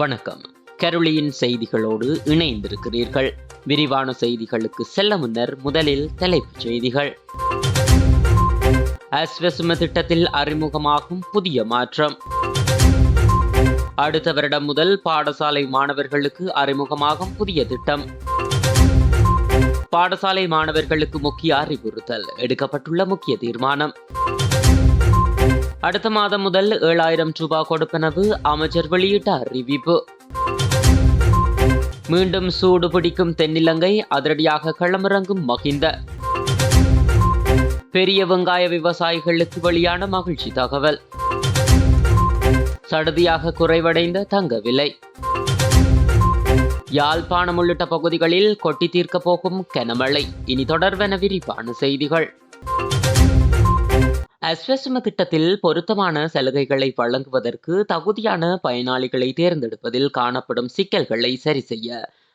வணக்கம். கருளியின் செய்திகளோடு இணைந்திருக்கிறீர்கள். விரிவான செய்திகளுக்கு செல்ல முன்னர் முதலில் தலைப்புச் செய்திகள். அஸ்வசும திட்டத்தில் அறிமுகமாகும் புதிய மாற்றம். அடுத்த வருடம் முதல் பாடசாலை மாணவர்களுக்கு அறிமுகமாகும் புதிய திட்டம். பாடசாலை மாணவர்களுக்கு முக்கிய அறிவுறுத்தல் எடுக்கப்பட்டுள்ள முக்கிய தீர்மானம். அடுத்த மாதம் முதல் ஏழாயிரம் ரூபாய் கொடுப்பனவு அமைச்சர் வெளியிட்ட அறிவிப்பு மீண்டும் சூடு பிடிக்கும் தென்னிலங்கை அதிரடியாக களமிறங்கும் மகிந்த பெரிய வெங்காய விவசாயிகளுக்கு வெளியான மகிழ்ச்சி தகவல். சடுதியாக குறைவடைந்த தங்க விலை. யாழ்ப்பாணம் உள்ளிட்ட பகுதிகளில் கொட்டி தீர்க்க போகும் கனமழை. இனி தொடர்வென விரிவான செய்திகள். அஸ்வசம திட்டத்தில் பொருத்தமான சலுகைகளை வழங்குவதற்கு தகுதியான பயனாளிகளை தேர்ந்தெடுப்பதில் காணப்படும் சிக்கல்களை சரி செய்ய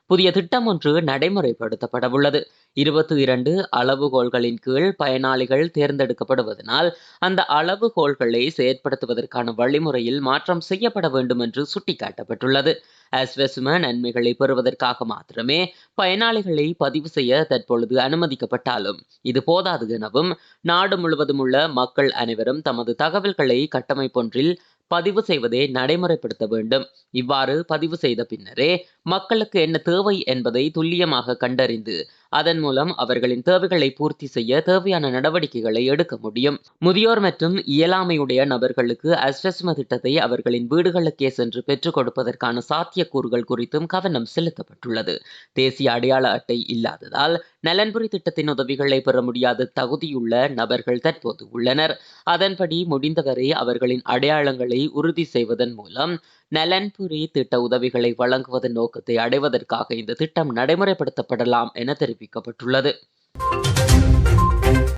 புதிய திட்டம் ஒன்று நடைமுறைப்படுத்தப்படவுள்ளது. இருபத்தி இரண்டு அளவுகோள்களின் கீழ் பயனாளிகள் தேர்ந்தெடுக்கப்படுவதனால் அந்த அளவுகோள்களை செயற்படுத்துவதற்கான வழிமுறையில் மாற்றம் செய்யப்பட வேண்டும் என்று சுட்டிக்காட்டப்பட்டுள்ளது. அஸ்வசும நன்மைகளை பெறுவதற்காக மாத்திரமே பயனாளிகளை பதிவு செய்ய தற்பொழுது அனுமதிக்கப்பட்டாலும் இது போதாது எனவும் நாடு முழுவதும் உள்ள மக்கள் அனைவரும் தமது தகவல்களை கட்டமைப்பொன்றில் பதிவு செய்வதை நடைமுறைப்படுத்த வேண்டும். இவ்வாறு பதிவு செய்த பின்னரே மக்களுக்கு என்ன தேவை என்பதை துல்லியமாக கண்டறிந்து அதன் மூலம் அவர்களின் தேவைகளை பூர்த்தி செய்ய தேவையான நடவடிக்கைகளை எடுக்க முடியும். முதியோர் மற்றும் இயலாமையுடைய நபர்களுக்கு அஸ்வஸ்ம திட்டத்தை அவர்களின் வீடுகளுக்கே சென்று பெற்றுக் கொடுப்பதற்கான சாத்தியக்கூறுகள் குறித்தும் கவனம் செலுத்தப்பட்டுள்ளது. தேசிய அடையாள அட்டை இல்லாததால் நலன்புரி திட்டத்தின் உதவிகளை பெற முடியாத தகுதியுள்ள நபர்கள் தற்போது உள்ளனர். அதன்படி முடிந்தவரை அவர்களின் அடையாளங்களை உறுதி செய்வதன் மூலம் நலன்புரி திட்ட உதவிகளை வழங்குவதன் நோக்கத்தை அடைவதற்காக இந்த திட்டம் நடைமுறைப்படுத்தப்படலாம் என தெரிவிக்கப்பட்டுள்ளது.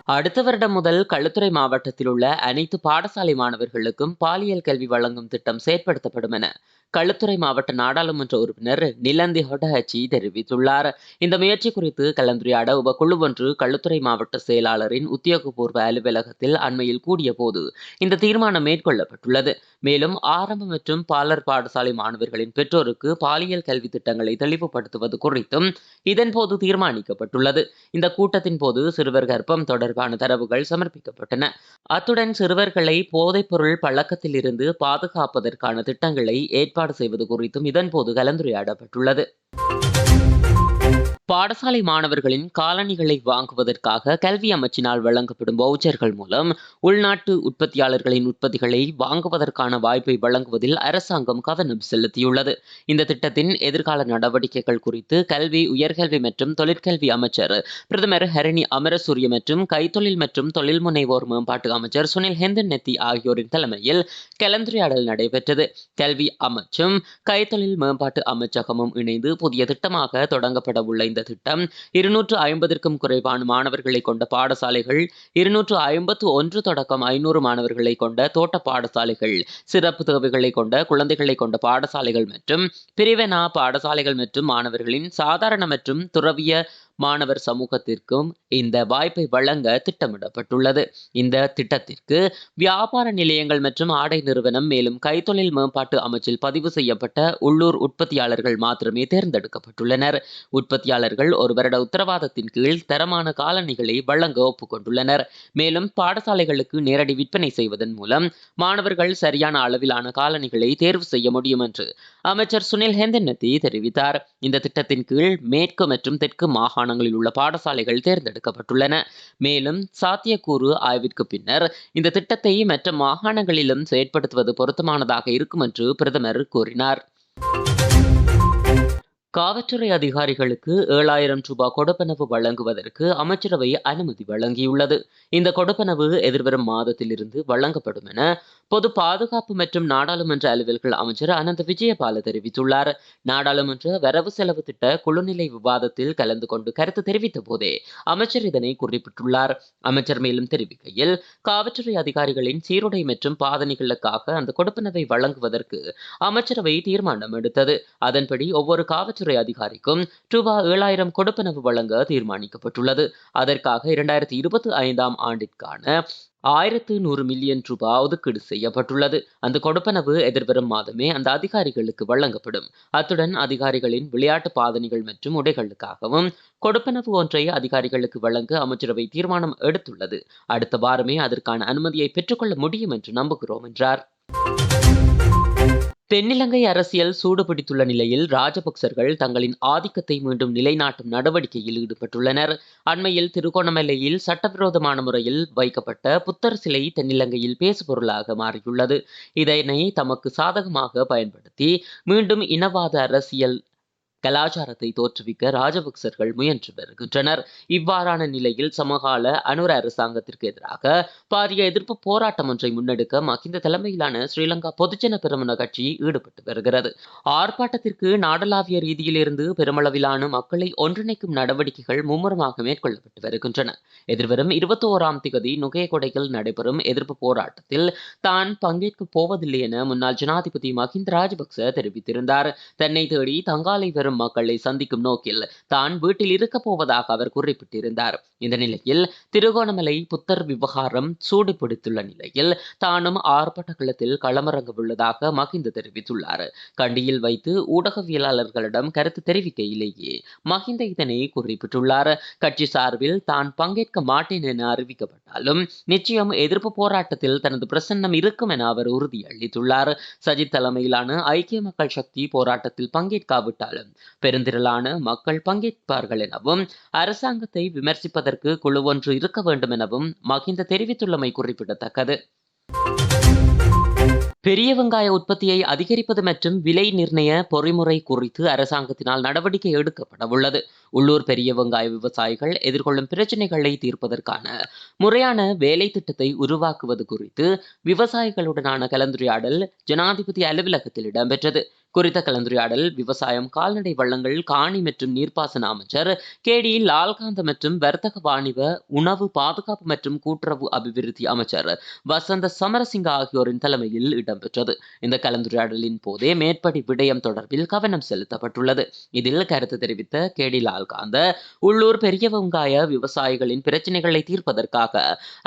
அடுத்த வருடம் முதல் களுத்துறை மாவட்டத்தில் உள்ள அனைத்து பாடசாலை மாணவர்களுக்கும் பாலியல் கல்வி வழங்கும் திட்டம் செயற்படுத்தப்படும் என களுத்துறை மாவட்ட நாடாளுமன்ற உறுப்பினர் நிலந்தி ஹொடஹச்சி தெரிவித்துள்ளார். இந்த முயற்சி குறித்து கலந்துரையாட உபக்குழு ஒன்று களுத்துறை மாவட்ட செயலாளரின் உத்தியோகபூர்வ அலுவலகத்தில் அண்மையில் கூடிய போது இந்த தீர்மானம் மேற்கொள்ளப்பட்டுள்ளது. மேலும் ஆரம்ப மற்றும் பாலர் பாடசாலை மாணவர்களின் பெற்றோருக்கு பாலியல் கல்வி திட்டங்களை தெளிவுபடுத்துவது குறித்தும் இதன்போது தீர்மானிக்கப்பட்டுள்ளது. இந்த கூட்டத்தின் போது சிறுவர் கர்ப்பம் தொடர்பான தரவுகள் சமர்ப்பிக்கப்பட்டன. அத்துடன் சிறுவர்களை போதைப்பொருள் பழக்கத்தில் இருந்து பாதுகாப்பதற்கான திட்டங்களை ஏற்பாடு செய்வது குறித்தும் இதன்போது கலந்துரையாடப்பட்டுள்ளது. பாடசாலை மாணவர்களின் காலணிகளை வாங்குவதற்காக கல்வி அமைச்சினால் வழங்கப்படும் வவுச்சர்கள் மூலம் உள்நாட்டு உற்பத்தியாளர்களின் உற்பத்திகளை வாங்குவதற்கான வாய்ப்பை வழங்குவதில் அரசாங்கம் கவனம் செலுத்தியுள்ளது. இந்த திட்டத்தின் எதிர்கால நடவடிக்கைகள் குறித்து கல்வி உயர்கல்வி மற்றும் தொழிற்கல்வி அமைச்சர் பிரதமர் ஹரணி அமரசூரிய மற்றும் கைத்தொழில் மற்றும் தொழில் முனைவோர் மேம்பாட்டு அமைச்சர் சுனில் ஹெந்தன் நெத்தி ஆகியோரின் தலைமையில் கலந்துரையாடல் நடைபெற்றது. கல்வி அமைச்சும் கைத்தொழில் மேம்பாட்டு அமைச்சகமும் இணைந்து புதிய திட்டமாக தொடங்கப்பட உள்ள இந்த திட்டம் இருநூற்று ஐம்பதற்கும் குறைவான மாணவர்களை கொண்ட பாடசாலைகள் இருநூற்று ஐம்பத்து ஒன்று தொடக்கம் ஐநூறு மாணவர்களை கொண்ட தோட்ட பாடசாலைகள் சிறப்பு தேவைகளை கொண்ட குழந்தைகளை கொண்ட பாடசாலைகள் மற்றும் பிரிவெனா பாடசாலைகள் மற்றும் மாணவர்களின் சாதாரண மற்றும் துறவிய மாணவர் சமூகத்திற்கும் இந்த வாய்ப்பை வழங்க திட்டமிடப்பட்டுள்ளது. இந்த திட்டத்திற்கு வியாபார நிலையங்கள் மற்றும் ஆடை நிறுவனம் மேலும் கைத்தொழில் மேம்பாட்டு அமைச்சில் பதிவு செய்யப்பட்ட உள்ளூர் உற்பத்தியாளர்கள் மாத்திரமே தேர்ந்தெடுக்கப்பட்டுள்ளனர். உற்பத்தியாளர்கள் ஒரு வருட உத்தரவாதத்தின் கீழ் தரமான காலணிகளை வழங்க ஒப்புக்கொண்டுள்ளனர். மேலும் பாடசாலைகளுக்கு நேரடி விற்பனை செய்வதன் மூலம் மாணவர்கள் சரியான அளவிலான காலணிகளை தேர்வு செய்ய முடியும் என்று அமைச்சர் சுனில் ஹெந்தன்னதி தெரிவித்தார். இந்த திட்டத்தின் கீழ் மேற்கு மற்றும் தெற்கு மாகாண மாகாணங்களில் உள்ள பாடசாலைகள் தேர்ந்தெடுக்கப்பட்டுள்ளன. மேலும் சாத்தியக்கூறு ஆய்விற்கு பின்னர் இந்த திட்டத்தை மற்ற மாகாணங்களிலும் செயற்படுத்துவது பொருத்தமானதாக இருக்கும் என்று பிரதமர் கூறினார். காவல்துறை அதிகாரிகளுக்கு ஏழாயிரம் ரூபாய் கொடுப்பனவு வழங்குவதற்கு அமைச்சரவை அனுமதி வழங்கியுள்ளது. இந்த கொடுப்பனவு எதிர்வரும் மாதத்திலிருந்து வழங்கப்படும் என பொது பாதுகாப்பு மற்றும் நாடாளுமன்ற அலுவல்கள் அமைச்சர் அனந்த விஜயபால தெரிவித்துள்ளார். நாடாளுமன்ற வரவு செலவு திட்ட குழுநிலை விவாதத்தில் கலந்து கொண்டு கருத்து தெரிவித்த போதே அமைச்சர் இதனை குறிப்பிட்டுள்ளார். அமைச்சர் மேலும் தெரிவிக்கையில் காவல்துறை அதிகாரிகளின் சீருடை மற்றும் பாதணிகளுக்காக அந்த கொடுப்பனவை வழங்குவதற்கு அமைச்சரவை தீர்மானம் எடுத்தது. அதன்படி ஒவ்வொரு காவல்துறை அதிகாரிக்கும் ரூபாய் ஏழாயிரம் கொடுப்பனவு வழங்க தீர்மானிக்கப்பட்டுள்ளது. அதற்காக இரண்டாயிரத்தி இருபத்தி ஐந்தாம் ஆண்டிற்கான ஆயிரத்து நூறு மில்லியன் ரூபாய் ஒதுக்கீடு செய்யப்பட்டுள்ளது. அந்த கொடுப்பனவு எதிர்வரும் மாதமே அந்த அதிகாரிகளுக்கு வழங்கப்படும். அத்துடன் அதிகாரிகளின் விளையாட்டு பாதணிகள் மற்றும் உடைகளுக்காகவும் கொடுப்பனவு ஒன்றை அதிகாரிகளுக்கு வழங்க அமைச்சரவை தீர்மானம் எடுத்துள்ளது. அடுத்த வாரமே அதற்கான அனுமதியை பெற்றுக்கொள்ள முடியும் என்று நம்புகிறோம் என்றார். தென்னிலங்கை அரசியல் சூடுபிடித்துள்ள நிலையில் ராஜபக்சர்கள் தங்களின் ஆதிக்கத்தை மீண்டும் நிலைநாட்டும் நடவடிக்கையில் ஈடுபட்டுள்ளனர். அண்மையில் திருகோணமலையில் சட்டவிரோதமான முறையில் வைக்கப்பட்ட புத்தர் சிலை தென்னிலங்கையில் பேசுபொருளாக மாறியுள்ளது. இதனை தமக்கு சாதகமாக பயன்படுத்தி மீண்டும் இனவாத அரசியல் கலாச்சாரத்தை தோற்றுவிக்க ராஜபக்சர்கள் முயன்று வருகின்றனர். இவ்வாறான நிலையில் சமகால அனுர அரசாங்கத்திற்கு எதிராக பாரிய எதிர்ப்பு போராட்டம் ஒன்றை முன்னெடுக்க மகிந்த தலைமையிலான ஸ்ரீலங்கா பொதுஜன பெருமன கட்சி ஈடுபட்டு வருகிறது. ஆர்ப்பாட்டத்திற்கு நாடளாவிய ரீதியிலிருந்து பெருமளவிலான மக்களை ஒன்றிணைக்கும் நடவடிக்கைகள் மும்முரமாக மேற்கொள்ளப்பட்டு வருகின்றன. எதிர்வரும் இருபத்தி ஓராம் திகதி நுகையகொடையில் நடைபெறும் எதிர்ப்பு போராட்டத்தில் தான் பங்கேற்கப் போவதில்லை என முன்னாள் ஜனாதிபதி மஹிந்த ராஜபக்ச தெரிவித்திருந்தார். தன்னை தேடி தங்காலை வரும் மக்களை சந்திக்கும் நோக்கில் தான் வீட்டில் இருக்கப் போவதாக அவர் குறிப்பிட்டிருந்தார். இந்த நிலையில் திருகோணமலை புத்தர் விவகாரம் சூடு பிடித்துள்ள நிலையில் தானும் ஆர்ப்பாட்ட களத்தில் களமிறங்க உள்ளதாக மகிந்த தெரிவித்துள்ளார். கண்டியில் வைத்து ஊடகவியலாளர்களிடம் கருத்து தெரிவிக்கையிலேயே மகிந்த இதனை குறிப்பிட்டுள்ளார். கட்சி சார்பில் தான் பங்கேற்க மாட்டேன் என அறிவிக்கப்பட்டாலும் நிச்சயம் எதிர்ப்பு போராட்டத்தில் தனது பிரசன்னம் இருக்கும் என அவர் உறுதியளித்துள்ளார். சஜித் தலைமையிலான ஐக்கிய மக்கள் சக்தி போராட்டத்தில் பங்கேற்காவிட்டாலும் பெருந்திரளான மக்கள் பங்கேற்பார்கள் எனவும் அரசாங்கத்தை விமர்சிப்பதற்கு குழு ஒன்று இருக்க வேண்டும் எனவும் மகிந்த தெரிவித்துள்ளமை குறிப்பிடத்தக்கது. பெரிய வெங்காய உற்பத்தியை அதிகரிப்பது மற்றும் விலை நிர்ணய பொறிமுறை குறித்து அரசாங்கத்தினால் நடவடிக்கை எடுக்கப்பட உள்ளது. உள்ளூர் பெரிய வெங்காய விவசாயிகள் எதிர்கொள்ளும் பிரச்சினைகளை தீர்ப்பதற்கான முறையான வேலை திட்டத்தை உருவாக்குவது குறித்து விவசாயிகளுடனான கலந்துரையாடல் ஜனாதிபதி அலுவலகத்தில் இடம்பெற்றது. குறித்த கலந்துரையாடல் விவசாயம் கால்நடை வள்ளங்கள் காணி மற்றும் நீர்ப்பாசன அமைச்சர் கே டி லால்காந்த மற்றும் வர்த்தக வாணிப உணவு பாதுகாப்பு மற்றும் கூட்டுறவு அபிவிருத்தி அமைச்சர் வசந்த சமரசிங்க ஆகியோரின் தலைமையில் இடம்பெற்றது. இந்த கலந்துரையாடலின் போதே மேற்படி விடயம் தொடர்பில் கவனம் செலுத்தப்பட்டுள்ளது. இதில் கருத்து தெரிவித்த கே டி லால்காந்த உள்ளூர் பெரிய வெங்காய விவசாயிகளின் பிரச்சனைகளை தீர்ப்பதற்காக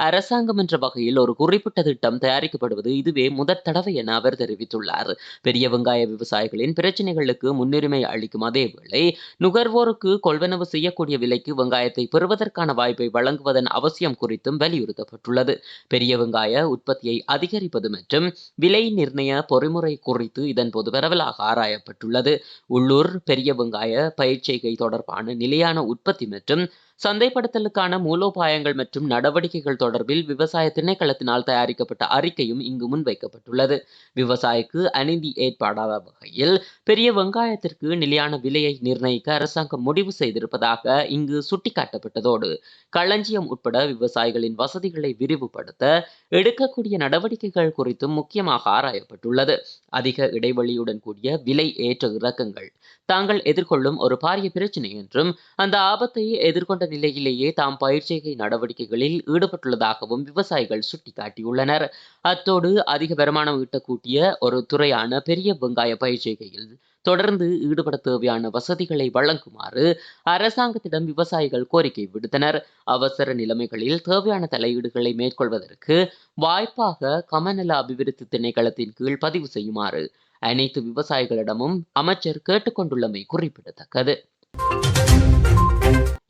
அரசாங்கம் என்ற வகையில் ஒரு குறிப்பிட்ட திட்டம் தயாரிக்கப்படுவது இதுவே முதற் தடவை என அவர் தெரிவித்துள்ளார். பெரிய வெங்காய விவசாய விவசாயிகளின் பிரச்சனைகளுக்கு முன்னுரிமை அளிக்கும் அதேவேளை நுகர்வோருக்கு கொள்வனவு செய்யக்கூடிய விலைக்கு வெங்காயத்தை பெறுவதற்கான வாய்ப்பை வழங்குவதன் அவசியம் குறித்தும் வலியுறுத்தப்பட்டுள்ளது. பெரிய வெங்காய உற்பத்தியை அதிகரிப்பது மற்றும் விலை நிர்ணய பொறிமுறை குறித்து இதன்போது பரவலாக ஆராயப்பட்டுள்ளது. உள்ளூர் பெரிய வெங்காய பயிர்ச்செய்கை தொடர்பான நிலையான உற்பத்தி மற்றும் சந்தைப்படுத்தலுக்கான மூலோபாயங்கள் மற்றும் நடவடிக்கைகள் தொடர்பில் விவசாய திணைக்களத்தினால் தயாரிக்கப்பட்ட அறிக்கையும் இங்கு முன்வைக்கப்பட்டுள்ளது. விவசாயிக்கு அநீதி ஏற்படாத வகையில் பெரிய வெங்காயத்திற்கு நிலையான விலையை நிர்ணயிக்க அரசாங்கம் முடிவு செய்திருப்பதாக இங்கு சுட்டிக்காட்டப்பட்டதோடு களஞ்சியம் உட்பட விவசாயிகளின் வசதிகளை விரிவுபடுத்த எடுக்கக்கூடிய நடவடிக்கைகள் குறித்தும் முக்கியமாக ஆராயப்பட்டுள்ளது. அதிக இடைவெளியுடன் கூடிய விலை ஏற்ற இறக்கங்கள் தாங்கள் எதிர்கொள்ளும் ஒரு பாரிய பிரச்சினை என்றும் அந்த ஆபத்தை எதிர்கொண்ட நிலையிலேயே தாம் பயிர்ச்செய்கை நடவடிக்கைகளில் ஈடுபட்டுள்ளதாகவும் விவசாயிகள் சுட்டிக்காட்டியுள்ளனர். அத்தோடு அதிக வருமானம் ஈட்டக்கூடிய ஒரு துறையான பெரிய வெங்காய பயிர்ச்செய்கையில் தொடர்ந்து ஈடுபட தேவையான வசதிகளை வழங்குமாறு அரசாங்கத்திடம் விவசாயிகள் கோரிக்கை விடுத்தனர். அவசர நிலைமைகளில் தேவையான தலையீடுகளை மேற்கொள்வதற்கு வாய்ப்பாக கமநல அபிவிருத்தி திணைக்களத்தின் கீழ் பதிவு செய்யுமாறு அனைத்து விவசாயிகளிடமும் அமைச்சர் கேட்டுக்கொண்டுள்ளமை குறிப்பிடத்தக்கது.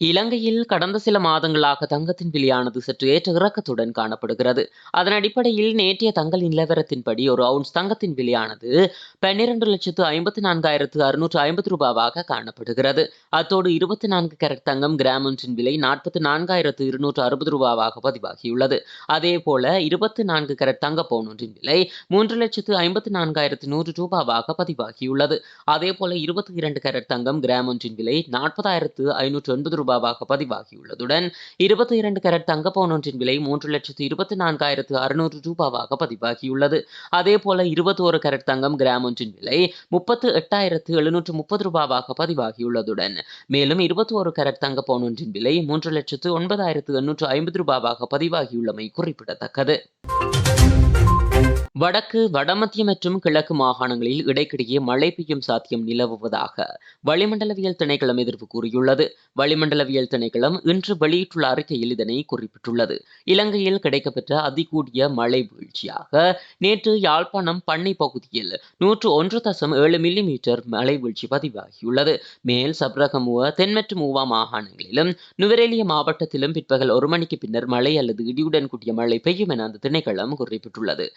இலங்கையில் கடந்த சில மாதங்களாக தங்கத்தின் விலையானது சற்று ஏற்ற இறக்கத்துடன் காணப்படுகிறது. அதன் அடிப்படையில் நேற்றைய தங்கள் நிலவரத்தின்படி ஒரு அவுன்ஸ் தங்கத்தின் விலையானது பன்னிரண்டு லட்சத்து ஐம்பத்தி நான்காயிரத்து அறுநூற்று ஐம்பது ரூபாவாக காணப்படுகிறது. அத்தோடு இருபத்தி நான்கு கேரட் தங்கம் கிராம் ஒன்றின் விலை நாற்பத்தி நான்காயிரத்து இருநூற்று அறுபது ரூபாவாக பதிவாகியுள்ளது. அதே போல இருபத்தி நான்கு கேரட் தங்க பவுன் ஒன்றின் விலை மூன்று லட்சத்து ஐம்பத்தி நான்காயிரத்து நூறு ரூபாவாக பதிவாகியுள்ளது. அதே போல இருபத்தி இரண்டு கேரட் தங்கம் கிராம் ஒன்றின் விலை நாற்பதாயிரத்து ஐநூற்று எண்பது ரூபாவாக பதிவாகியுள்ளதுடன் இருபத்தி இரண்டு கேரட் தங்க பவுன் ஒன்றின் விலை மூன்று லட்சத்து இருபத்தி நான்காயிரத்து அறுநூறு ரூபாவாக பதிவாகியுள்ளது. அதேபோல இருபத்தோரு இருபத்தி கேரட் தங்கம் கிராம் ஒன்றின் விலை முப்பத்து எட்டாயிரத்து எழுநூற்று முப்பது ரூபாவாக பதிவாகியுள்ளதுடன் மேலும் இருபத்தி ஒரு கேரட் தங்க பவுன் ஒன்றின் விலை மூன்று லட்சத்து ஒன்பதாயிரத்து எண்ணூற்று ஐம்பது ரூபாவாக பதிவாகியுள்ளமை குறிப்பிடத்தக்கது. வடக்கு வடமத்திய மற்றும் கிழக்கு மாகாணங்களில் இடைக்கிடையே மழை பெய்யும் சாத்தியம் நிலவுவதாக வளிமண்டலவியல் திணைக்களம் எதிர்ப்பு கூறியுள்ளது. வளிமண்டலவியல் திணைக்களம் இன்று வெளியிட்டுள்ள அறிக்கையில் இதனை குறிப்பிட்டுள்ளது. இலங்கையில் கிடைக்கப்பெற்ற அதிகூடிய மழை வீழ்ச்சியாக நேற்று யாழ்ப்பாணம் பண்ணை பகுதியில் நூற்று ஒன்று தசம் ஏழு மில்லி மீட்டர் மழை வீழ்ச்சி பதிவாகியுள்ளது. மேல் சப்ரகமுவ தென் மற்றும் மூவா மாகாணங்களிலும் நுவரேலிய மாவட்டத்திலும் பிற்பகல் ஒரு மணிக்கு பின்னர் மழை அல்லது இடியுடன் கூடிய மழை பெய்யும் என அந்த திணைக்களம் குறிப்பிட்டுள்ளது.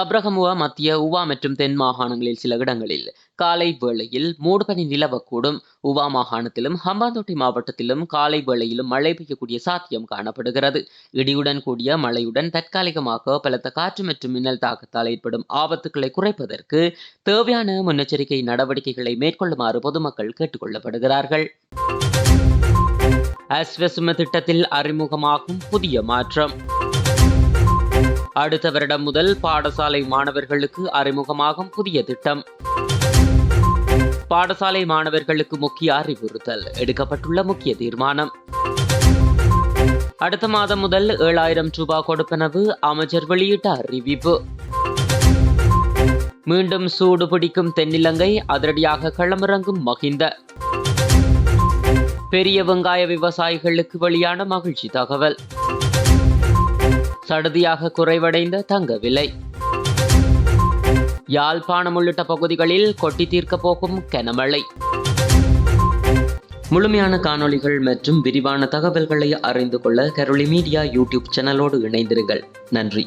சப்ரகமுவ மத்திய உவா மற்றும் தென் மாகாணங்களில் சில இடங்களில் காலை வேளையில் மூடுபனி நிலவக்கூடும். உவா மாகாணத்திலும் ஹம்பாந்தோட்டை மாவட்டத்திலும் காலை வேளையிலும் மழை பெய்யக்கூடிய சாத்தியம் காணப்படுகிறது. இடியுடன் கூடிய மழையுடன் தற்காலிகமாக பலத்த காற்று மற்றும் மின்னல் தாக்கத்தால் ஏற்படும் ஆபத்துக்களை குறைப்பதற்கு தேவையான முன்னெச்சரிக்கை நடவடிக்கைகளை மேற்கொள்ளுமாறு பொதுமக்கள் கேட்டுக்கொள்ளப்படுகிறார்கள். அஸ்வசும திட்டத்தில் அறிமுகமாகும் புதிய மாற்றம். அடுத்த வருடம் முதல் பாடசாலை மாணவர்களுக்கு அறிமுகமாகும் புதிய திட்டம். பாடசாலை மாணவர்களுக்கு முக்கிய அறிவுறுத்தல் எடுக்கப்பட்டுள்ள முக்கிய தீர்மானம். அடுத்த மாதம் முதல் ஏழாயிரம் ரூபாய் கொடுப்பனவு அமைச்சர் வெளியிட்ட அறிவிப்பு. மீண்டும் சூடு பிடிக்கும் தென்னிலங்கை அதிரடியாக களமிறங்கும் மகிந்த. பெரிய வெங்காய விவசாயிகளுக்கு வெளியான மகிழ்ச்சி தகவல். சடுதியாக குறைவடைந்த தங்க விலை யாழ்ப்பாணம் உள்ளிட்ட பகுதிகளில் கொட்டி தீர்க்கப் போகும் கனமழை. முழுமையான காணொளிகள் மற்றும் விரிவான தகவல்களை அறிந்து கொள்ள கரோலி மீடியா யூடியூப் சேனலோடு இணைந்திருங்கள். நன்றி.